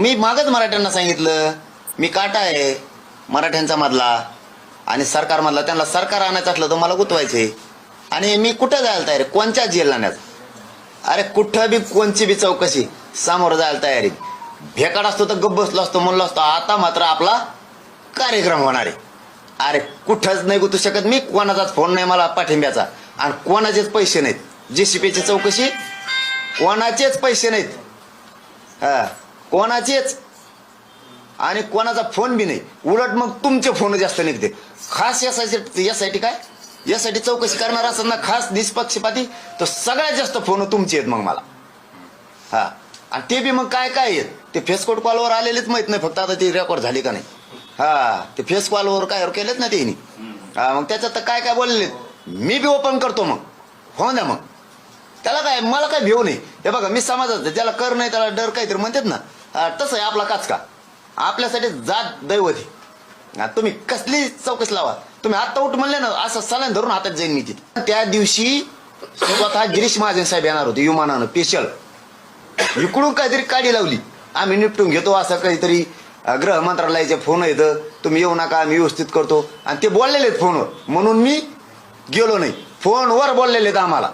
मी मागच मराठ्यांना सांगितलं. मी काटा आहे मराठ्यांचा मधला आणि सरकार मधला. त्यांना सरकार आणायचं असलं तर मला गुतवायचे. आणि मी कुठं जायला तयार कोणच्या जेल आणण्यात अरे कुठं बी कोणची बी चौकशी. समोर जायला तयारी भेकाड असतो तर गप्प बसलो असतो म्हणलो असतो आता मात्र आपला कार्यक्रम होणार आहे. अरे कुठंच नाही गुतू शकत मी. कोणाचाच फोन नाही मला पाठिंब्याचा. आणि कोणाचेच पैसे नाहीत. जे सी पीची चौकशी कोणाचेच पैसे नाहीत. हा. कोणाचेच? आणि कोणाचा फोन बी नाही. उलट मग तुमचे फोन जास्त निघते. खास यासाठी यासाठी काय? यासाठी चौकशी करणार असत ना खास निष्पक्षपाती तर सगळ्यात जास्त फोन तुमचे आहेत मग मला. हा. आणि ते बी मग काय काय आहेत? ते फेसकोट कॉलवर आलेलेच माहीत नाही फक्त आता ती रेकॉर्ड झाली का नाही? हा. ते फेस कॉलवर काय केलेत ना त्यांनी? हा मग त्याच्यात तर काय काय बोललेत मी बी ओपन करतो मग. हो ना मग. त्याला काय मला काय भेऊ नाही. हे बघा मी समाजात त्याला कर नाही त्याला डर काहीतरी म्हणतात ना. तसं आहे आपला काचका. आपल्यासाठी जात दैवत तुम्ही कसली चौकशी लावा. तुम्ही आत्ता उठ म्हणले ना असं सलान धरून हातात जाईन मी तिथे. त्या दिवशी स्वतः गिरीश महाजन साहेब येणार होते विमानानं स्पेशल इकडून काहीतरी काडी लावली. आम्ही निपटून घेतो असं काहीतरी गृह मंत्रालयाचे फोन येतं तुम्ही येऊ नका आम्ही व्यवस्थित करतो. आणि ते बोललेले आहेत फोनवर. म्हणून मी गेलो नाही. फोनवर बोललेले आहेत आम्हाला.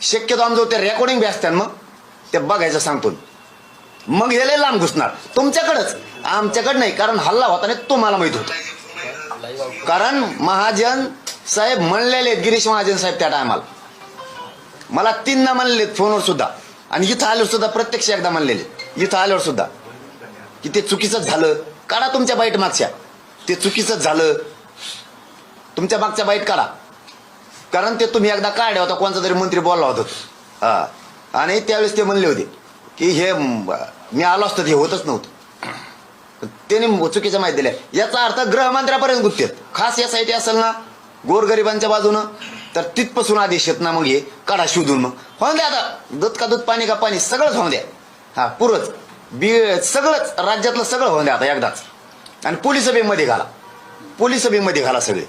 शक्यतो आमचं ते रेकॉर्डिंग बी असतात मग. ते बघायचं सांगतो. मग याला लांब घुसणार. तुमच्याकडंच. आमच्याकडं नाही कारण हल्ला होता नाही तुम्हाला माहीत होत. कारण महाजन साहेब म्हणलेले आहेत गिरीश महाजन साहेब त्या टायमाला मला तीनदा म्हणलेत फोनवर सुद्धा. आणि इथं आल्यावर सुद्धा प्रत्यक्ष एकदा म्हणलेले इथं आल्यावर सुद्धा. की ते चुकीचंच झालं. काढा तुमच्या बाईट मागच्या. ते चुकीचंच झालं. तुमच्या मागच्या बाईट काढा. कारण ते तुम्ही एकदा काढले होता कोणता तरी मंत्री बोलला होता. हा. आणि त्यावेळेस ते म्हणले होते. की हे म, मी आलो असतो ते होतच नव्हतं. त्याने चुकीच्या माहिती दिल्या. याचा अर्थ गृहमंत्र्यापर्यंत गुत्तेत. खास यासाठी असेल ना गोरगरिबांच्या बाजूनं तर तिथपासून आदेश येत ना मग हे काढा शोधून मग. होऊन द्या आता दूध का दूध पाणी का पाणी सगळंच होऊन द्या. हा पुरच बी सगळंच राज्यातलं सगळं होऊन द्या आता एकदाच. आणि पोलीस सभेमध्ये घाला. पोलीस सभेमध्ये घाला सगळे.